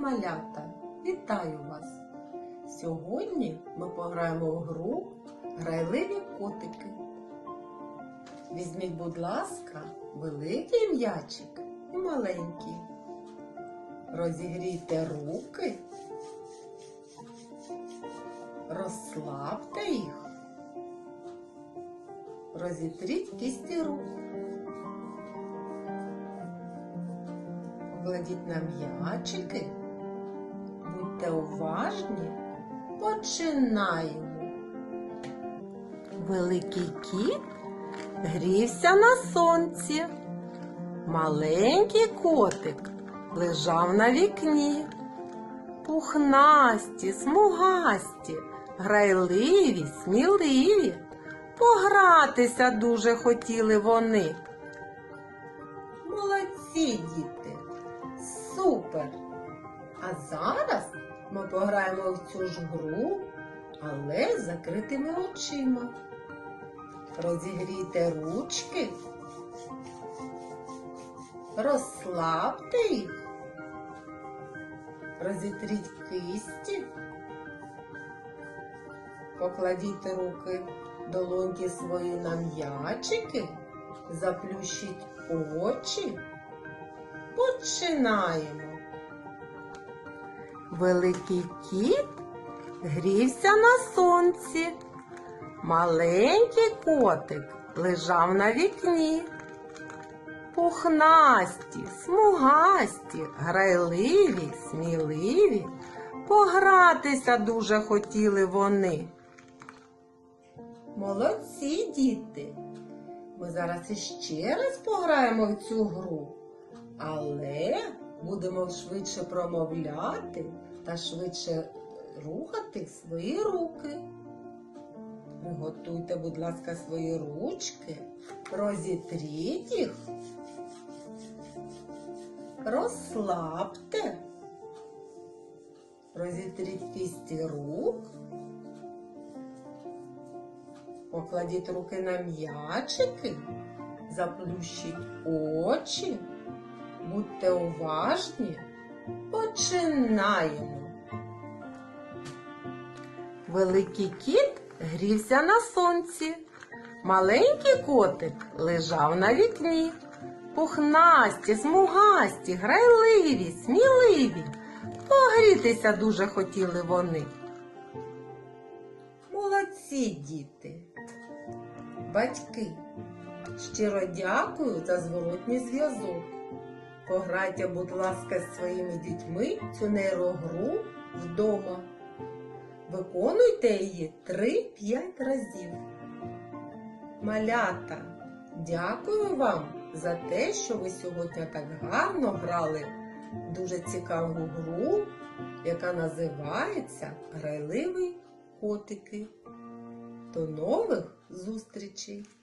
малята! Вітаю вас! Сьогодні ми пограємо в гру Грайливі котики. Візьміть, будь ласка, великий м'ячик і маленький. Розігрійте руки, розслабте їх, розітріть кісті рук. Покладіть на м'ячики. Будьте уважні. Починаємо. Великий кіт грівся на сонці. Маленький котик лежав на вікні. Пухнасті, смугасті, грайливі, сміливі. Погратися дуже хотіли вони. Молодці, діти! Супер! А зараз ми пограємо в цю ж гру, але з закритими очима. Розігрійте ручки, розслабте їх, розітріть кисті, покладіть руки долоньки свої на м'ячики, заплющіть очі. Починаємо. Великий кіт грівся на сонці. Маленький котик лежав на вікні. Пухнасті, смугасті, грайливі, сміливі. Погратися дуже хотіли вони. Молодці, діти! Ми зараз іще раз пограємо в цю гру, але будемо швидше промовляти та швидше рухати свої руки. Приготуйте, будь ласка, свої ручки, розітріть їх, розслабте, розітріть кісті рук, покладіть руки на м'ячики, заплющіть очі, будьте уважні, починаємо. Великий кіт грівся на сонці. Маленький котик лежав на вікні. Пухнасті, смугасті, грайливі, сміливі. Погрітися дуже хотіли вони. Молодці діти. Батьки, щиро дякую за зворотній зв'язок. Пограйте, будь ласка, з своїми дітьми цю нейрогру вдома. Виконуйте її 3-5 разів. Малята, дякую вам за те, що ви сьогодні так гарно грали дуже цікаву гру, яка називається Грайливі котики. До нових зустрічей!